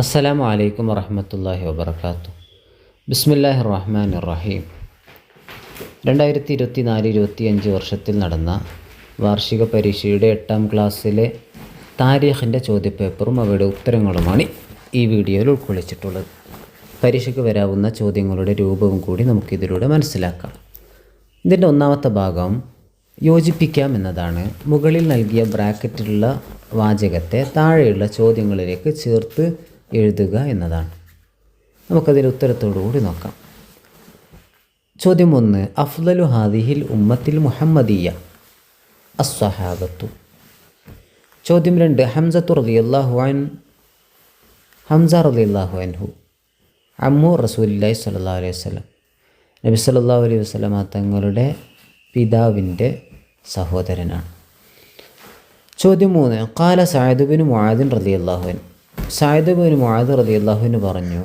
അസ്സലാമു അലൈക്കും വറഹമത്തല്ലാഹി വബർക്കാത്തു ബിസ്മില്ലാഹി റഹ്മാൻ റഹീം രണ്ടായിരത്തി ഇരുപത്തി നാല് ഇരുപത്തി അഞ്ച് വർഷത്തിൽ നടന്ന വാർഷിക പരീക്ഷയുടെ എട്ടാം ക്ലാസ്സിലെ താരീഖിന്റെ ചോദ്യപേപ്പറും അവയുടെ ഉത്തരങ്ങളുമാണ് ഈ വീഡിയോയിൽ ഉൾക്കൊള്ളിച്ചിട്ടുള്ളത്. പരീക്ഷയ്ക്ക് വരാവുന്ന ചോദ്യങ്ങളുടെ രൂപവും കൂടി നമുക്കിതിലൂടെ മനസ്സിലാക്കാം. ഇതിന്റെ ഒന്നാമത്തെ ഭാഗം യോജിപ്പിക്കാം എന്നതാണ്. മുകളിൽ നൽകിയ ബ്രാക്കറ്റിലുള്ള വാചകത്തെ താഴെയുള്ള ചോദ്യങ്ങളിലേക്ക് ചേർത്ത് എഴുതുക എന്നതാണ്. നമുക്കതിന്റെ ഉത്തരത്തോടുകൂടി നോക്കാം. ചോദ്യം ഒന്ന് അഫ്ലലു ഹാദിഹിൽ ഉമ്മത്തിൽ മുഹമ്മദിയ അസ്വഹാബത്തു ചോദ്യം രണ്ട് ഹംസത്തു റളിയല്ലാഹു അൻ ഹംസ റളിയല്ലാഹു അൻഹു അമ്മു റസൂലി സല്ലാ അലൈഹി വസല്ലം. നബി സല്ലാ അലൈഹി വസല്ലമ തങ്ങളുടെ പിതാവിന്റെ സഹോദരനാണ്. ചോദ്യം മൂന്ന് കാല സായദുബിന് മുആദിൻ റളിയല്ലാഹുൻ സായദുബിന് റതി അള്ളാഹുവിന് പറഞ്ഞു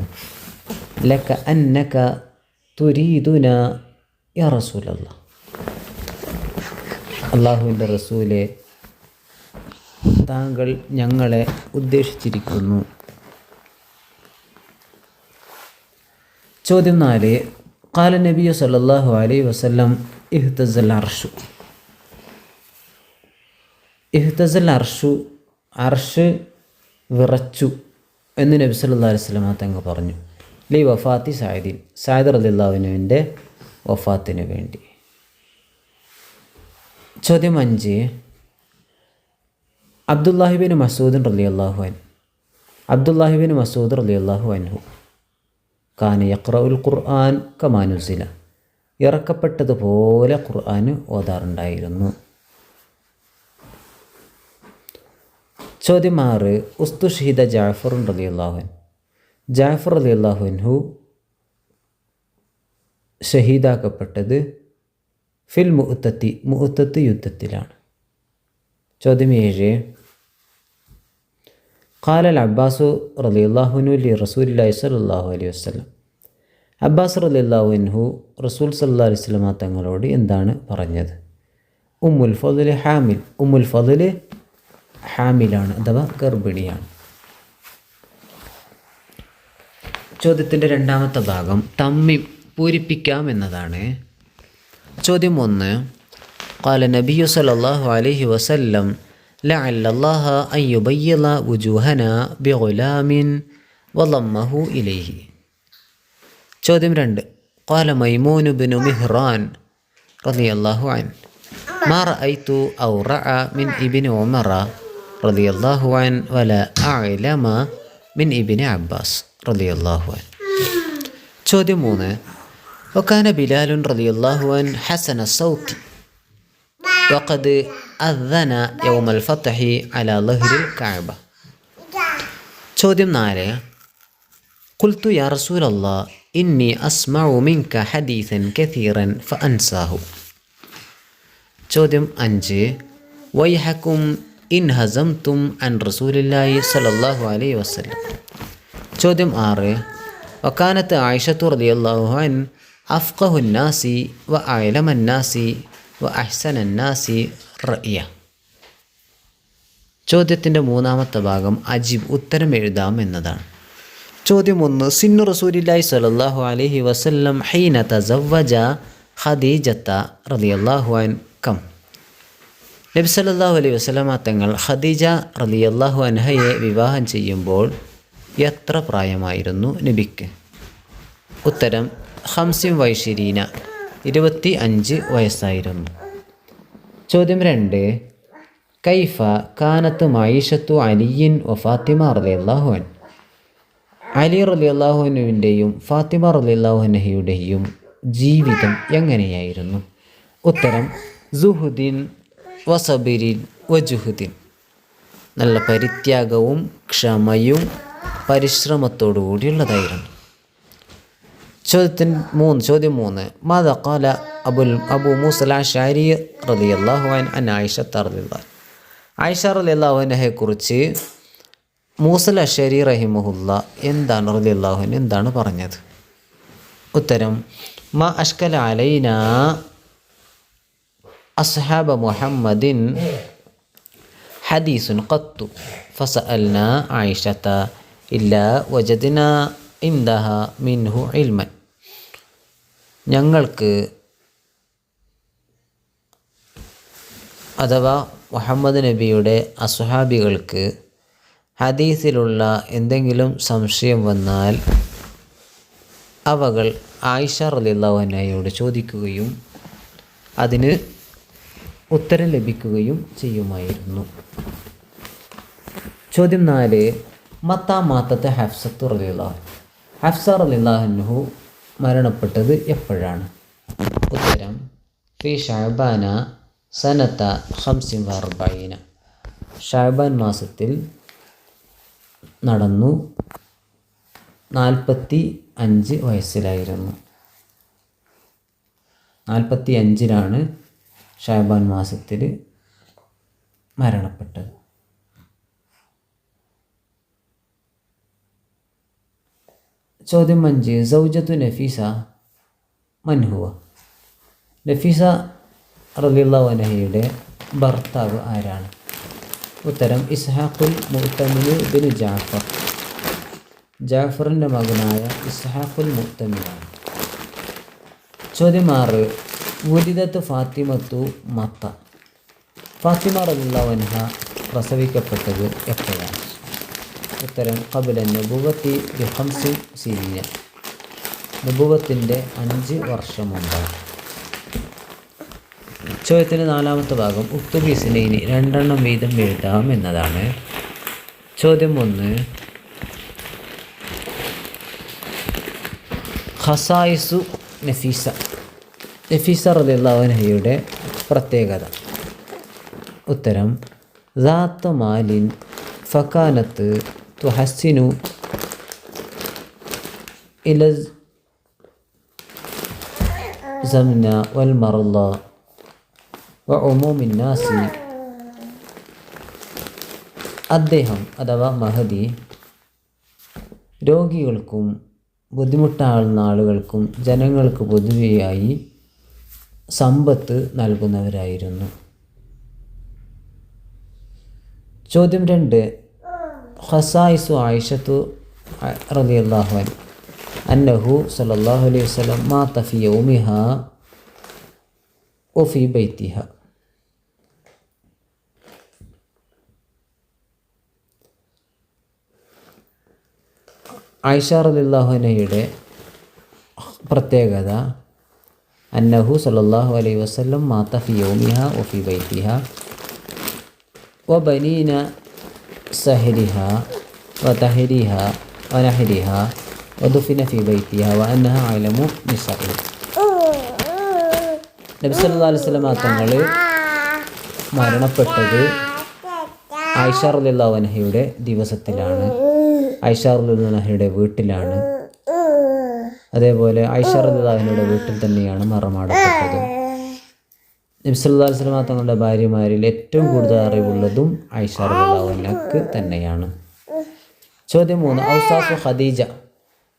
ലക്ക അന്നക തുരീദുന യാ റസൂലല്ലാ. അള്ളാഹുവിന്റെ റസൂലെ താങ്കൾ ഞങ്ങളെ ഉദ്ദേശിച്ചിരിക്കുന്നു. ചോദ്യം നാല് കാല നബിയു സല്ലല്ലാഹു അലൈ വസ്ലം ഇഹ്തസൽ അർഷു. ഇഹ്തസൽ അർഷു അർഷ് വിറച്ചു എന്ന് നബി സല്ലാ അലൈഹി വസല്ലം തങ്ങൾ പറഞ്ഞു. ലൈ വഫാത്തി സായദീൻ സായദ് റലിള്ളാവിനുവിന്റെ വഫാത്തിന് വേണ്ടി. ചോദ്യം അഞ്ച്. അബ്ദുല്ലാഹിബിൻ മസൂദ് റലി അള്ളാഹു അൻ അബ്ദുല്ലാഹിബിൻ മസൂദ് റലി അള്ളാഹു അൻഹു. ഖാൻ യക്രഉൽ ഖുർആൻ കമാനുസില ഇറക്കപ്പെട്ടതുപോലെ ഖുർആൻ ഓതാറുണ്ടായിരുന്നു. ചോദ്യം ആറ് ഉസ്തു ഷഹീദ ജാഫർ റലി അള്ളാഹുൻ ജാഫർ അലി അള്ളാഹുൻഹു ഷഹീദാക്കപ്പെട്ടത് ഫിൽ മുഹത്തത്തി മുഹത്തത്ത് യുദ്ധത്തിലാണ്. ചോദ്യം ഏഴ്. ഖാലൽ അബ്ബാസു റലി അള്ളാഹുനു ലി റസൂലി സല്ലാഹു അലൈഹി വസ്ലം അബ്ബാസ് റലി അള്ളാഹുൻഹു റസൂൽ സല്ലാ അലൈഹി സ്വലമ തങ്ങളോട് എന്താണ് പറഞ്ഞത്? ഉമ്മുൽ ഫതുൽ ഹാമിൽ ഉമ്മുൽ ഫضൽ ഹാമിലാണ് അഥവാ ഗർഭിണിയാണ് ചോദ്യത്തിൻ്റെ രണ്ടാമത്തെ ഭാഗം തമ്മി പൂരിപ്പിക്കാം എന്നതാണ് ചോദ്യം ഒന്ന് قال النبي صلى الله عليه وسلم لعل الله أن يبيض وجوهنا بغلام وضمه إليه ചോദ്യം രണ്ട് قال ميمون بن مهران رضي الله عنه ما رأيت أو رأى من ابن عمر رضي الله عنه ولا أعلم من ابن عباس رضي الله عنه ചോദ്യം മൂന്ന് وكان بلال رضي الله عنه حسن الصوت وقد أذن يوم الفتح على ظهر الكعبة ചോദ്യം നാല് قلت يا رسول الله إني أسمع منك حديثا كثيرا فأنساه ചോദ്യം അഞ്ച് വൈഹക്കും ഇൻ ഹസംതും അൻ റസൂലില്ലാഹി സലല്ലാഹു അലൈ വസല്ലം. ചോദ്യം ആറ്. വക്കാനത്ത് ആയിഷത്തു അൻ അഫ്ഖഹുന്നാസി വ അയലമന്നാസി വ അഹ്സനന്നാസി റയ്യ ചോദ്യത്തിന്റെ മൂന്നാമത്തെ ഭാഗം അജീബ് ഉത്തരം എഴുതാം എന്നതാണ്. ചോദ്യം ഒന്ന് സിന്നു റസൂലില്ലാഹി സലല്ലാഹു അലൈഹി വസല്ലം ഹൈന തസവജ ഖദീജത്ത റളിയല്ലാഹു അൻ കം. നബി സല്ലല്ലാഹു അലൈഹി വസല്ലമ തങ്ങൾ ഖദീജ റളിയല്ലാഹു അൻഹയെ വിവാഹം ചെയ്യുമ്പോൾ എത്ര പ്രായമായിരുന്നു നബിക്ക്? ഉത്തരം ഹംസിം വൈശിരീന ഇരുപത്തി അഞ്ച് വയസ്സായിരുന്നു. ചോദ്യം രണ്ട് കൈഫ കാനത്ത് മൈഷത്തു അലിയിൻ ഒ ഫാത്തിമ റലിയല്ലാഹുൻ അലി റലിയല്ലാഹുനുവിന്റെയും ഫാത്തിമ റലിയല്ലാഹുനഹയുടെയും ജീവിതം എങ്ങനെയായിരുന്നു? ഉത്തരം സുഹുദ്ദീൻ വസബിരിൻ വജുഹുദ്ദീൻ. നല്ല പരിത്യാഗവും ക്ഷമയും പരിശ്രമത്തോടു കൂടിയുള്ളതായിരുന്നു ചോദ്യത്തിന് മൂന്ന് ചോദ്യം മൂന്ന്. മാതാ കാല അബുൽ അബു മൂസല ഷാരി റലി അള്ളാഹുവാൻ അൻ ആയിഷ തറലില്ല ആയിഷ റലി അള്ളാഹുവിനെ കുറിച്ച് മൂസൽ ഷരി റഹിമുല്ല എന്താണ് റലി അള്ളാഹുവിൻ എന്താണ് പറഞ്ഞത്? ഉത്തരം മ അഷ്കല അലൈന അസ്ഹാബ മുഹമ്മദിൻ ഹദീസുൻ ഖത്തു. ഫസഅൽന ആയിഷത്ത ഇല്ല വജദിന ഇന്ദഹ മിൻഹു ഇൽമൻ. ഞങ്ങൾക്ക് അഥവാ മുഹമ്മദ് നബിയുടെ അസുഹാബികൾക്ക് ഹദീസിലുള്ള എന്തെങ്കിലും സംശയം വന്നാൽ അവകൾ ആയിഷ റലിള്ളവനയോട് ചോദിക്കുകയും അതിന് ഉത്തരം ലഭിക്കുകയും ചെയ്യുമായിരുന്നു. ചോദ്യം നാല് മത്താ മാത്തത്തെ ഹഫ്സത്ത് റലിള്ളാഹ് ഹഫ്സ റലിള്ളാഹു മരണപ്പെട്ടത് എപ്പോഴാണ്? ഉത്തരം ഫി ഷാബാന സനത്ത ഹംസിൻ വർബൈന മാസത്തിൽ നടന്നു നാൽപ്പത്തി അഞ്ച് വയസ്സിലായിരുന്നു. നാൽപ്പത്തി അഞ്ചിലാണ് ഷാബാൻ മാസത്തിൽ മരണപ്പെട്ടത്. ചോദ്യം അഞ്ച് സൗജത്തു നഫീസ മൻഹുവ. നഫീസ റബിള്ളവനഹയുടെ ഭർത്താവ് ആരാണ്? ഉത്തരം ഇസ്ഹാഖുൽ മുത്തമിന് ബിൻ ജാഫർ. ജാഫറിന്റെ മകനായ ഇസ്ഹാഖുൽ മുത്തമിനാണ്. ചോദ്യം ആറ് ഉരിദത്ത് ഫാത്തിമത്തു മത്ത. ഫാത്തിമ റലിള്ളവൻഹ പ്രസവിക്കപ്പെട്ടത് എപ്പോഴാണ്? ഉത്തരം കബില നബുവത്തി ബിഹംസി സീനിയ. നബുവത്തിന്റെ അഞ്ച് വർഷം മുമ്പാണ്. ചോദ്യത്തിന്റെ നാലാമത്തെ ഭാഗം ഉക്തുബീസിനെ ഇനി രണ്ടെണ്ണം വീതം എഴുതാം എന്നതാണ്. ചോദ്യം ഒന്ന് ഖസായിസു നഫീസ. നഫീസ റലിള്ളവനഹയുടെ പ്രത്യേകത ഉത്തരം ذات مال فكانت تحسن إلى الزمن والمرضى وعموم الناس അദ്ദേഹം അഥവാ മഹദി രോഗികൾക്കും ബുദ്ധിമുട്ടാളുന്ന ആളുകൾക്കും ജനങ്ങൾക്ക് പൊതുവെയായി സമ്പത്ത് നൽകുന്നവരായിരുന്നു. ചോദ്യം രണ്ട്. ഹസായിസു ആയിഷത്തു റളിയല്ലാഹു അൻ അന്നഹു സല്ലല്ലാഹു അലൈഹി വസല്ലം മാ തഫി ഓമിഹ ഒഫി ബൈത്തിഹ. ആയിഷ റളിയല്ലാഹു അൻഹയുടെ പ്രത്യേകത അന്നഹു സല്ലാഹു അലൈ വസ്ലം മാത്ത യോമിഹ ഒഫി വൈഫിഹ ഒ ബനീന സഹരിഹ വ തഹരിഹ വനഹരിഹ നഹരിഹ ഫി വൈഫിഹ വ അന്നഹ ആലമു നിസായി നബി സല്ലല്ലാഹു അലൈഹി സ്വലം തങ്ങൾ മരണപ്പെട്ടത് ഐഷാറുല്ലാ വനഹയുടെ ദിവസത്തിലാണ്. ഐഷാറുല്ലാ വനഹയുടെ വീട്ടിലാണ്. അതേപോലെ റലിള്ളവനയുടെ വീട്ടിൽ തന്നെയാണ് മറമാടപ്പെട്ടത്. നബ്സുല്ലാസ്ലമ തങ്ങളുടെ ഭാര്യമാരിൽ ഏറ്റവും കൂടുതൽ അറിവുള്ളതും ഐഷ റലിള്ളവനക്ക് തന്നെയാണ്. ചോദ്യം മൂന്ന് ഔസാഫ് ഖദീജ.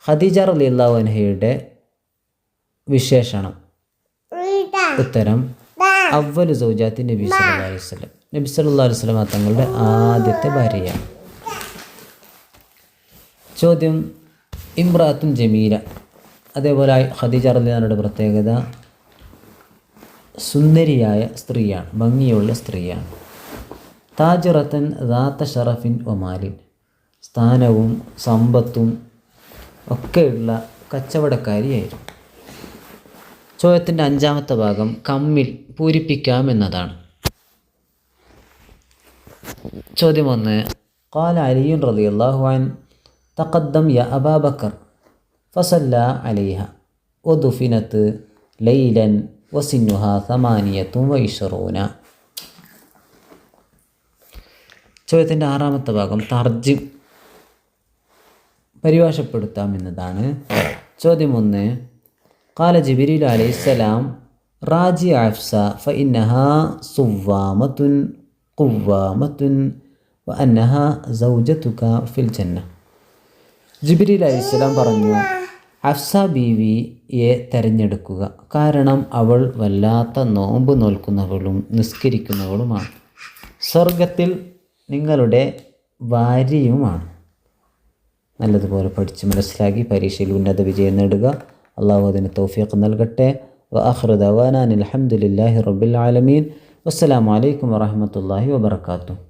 ഖദീജ റലിള്ളവൻഹയുടെ വിശേഷണം. ഉത്തരം അവൽ സൗജാത്തി നബി സല്ലാ സ്വലം നബി സല്ലാ തങ്ങളുടെ ആദ്യത്തെ ഭാര്യയാണ്. ചോദ്യം ഇമ്രാത്തും ജമീല. അതേപോലെ ഖദീജ റലിയുടെ പ്രത്യേകത സുന്ദരിയായ സ്ത്രീയാണ് ഭംഗിയുള്ള സ്ത്രീയാണ് താജറത്തൻ ദാത്ത ഷറഫിൻ ഒമാലിൻ സ്ഥാനവും സമ്പത്തും ഒക്കെയുള്ള കച്ചവടക്കാരിയായിരുന്നു ചോദ്യത്തിൻ്റെ അഞ്ചാമത്തെ ഭാഗം കമ്മിൽ പൂരിപ്പിക്കാം എന്നതാണ് ചോദ്യം ഒന്ന് قال علي رضي الله عنه تقدم يا أبا بكر ഫസല്ല അലൈഹ. ഒതുഫിനത്ത് ലൈലൻ വസിന്നുഹ സമാനിയത്തും വൈഷറൂന ചോദ്യത്തിന്റെ ആറാമത്തെ ഭാഗം തർജി പരിഭാഷപ്പെടുത്താം എന്നതാണ്. ചോദ്യം ഒന്ന് കാല ജിബിരിൽ അലൈഹിസ്സലാം റാജി ആഫ്സ ഫ ഇന്നഹ സുവാമത്തുൻ കുവാമത്തുൻ വ അന്നഹ സൗജത്തുക ഫിൽ ജന്ന. ജിബിരിൽ അലൈഹിസ്സലാം പറഞ്ഞു ഹഫ്സ ബീവിയെ തിരഞ്ഞെടുക്കുക. കാരണം അവൾ വല്ലാത്ത നോമ്പ് നോൽക്കുന്നവളും നിസ്കരിക്കുന്നവളുമാണ്. സ്വർഗത്തിൽ നിങ്ങളുടെ ഭാര്യയുമാണ്. നല്ലതുപോലെ പഠിച്ച് മനസ്സിലാക്കി പരീക്ഷയിൽ ഉന്നത വിജയം നേടുക. അള്ളാഹു അതിന് തൗഫീഖ് നൽകട്ടെ. വ ആഖിറു ദവാനാൻ റബ്ബിൽ ആലമീൻ. വസ്സലാമു അലൈക്കും വറഹ്മത്തുള്ളാഹി വബറകാതുഹു.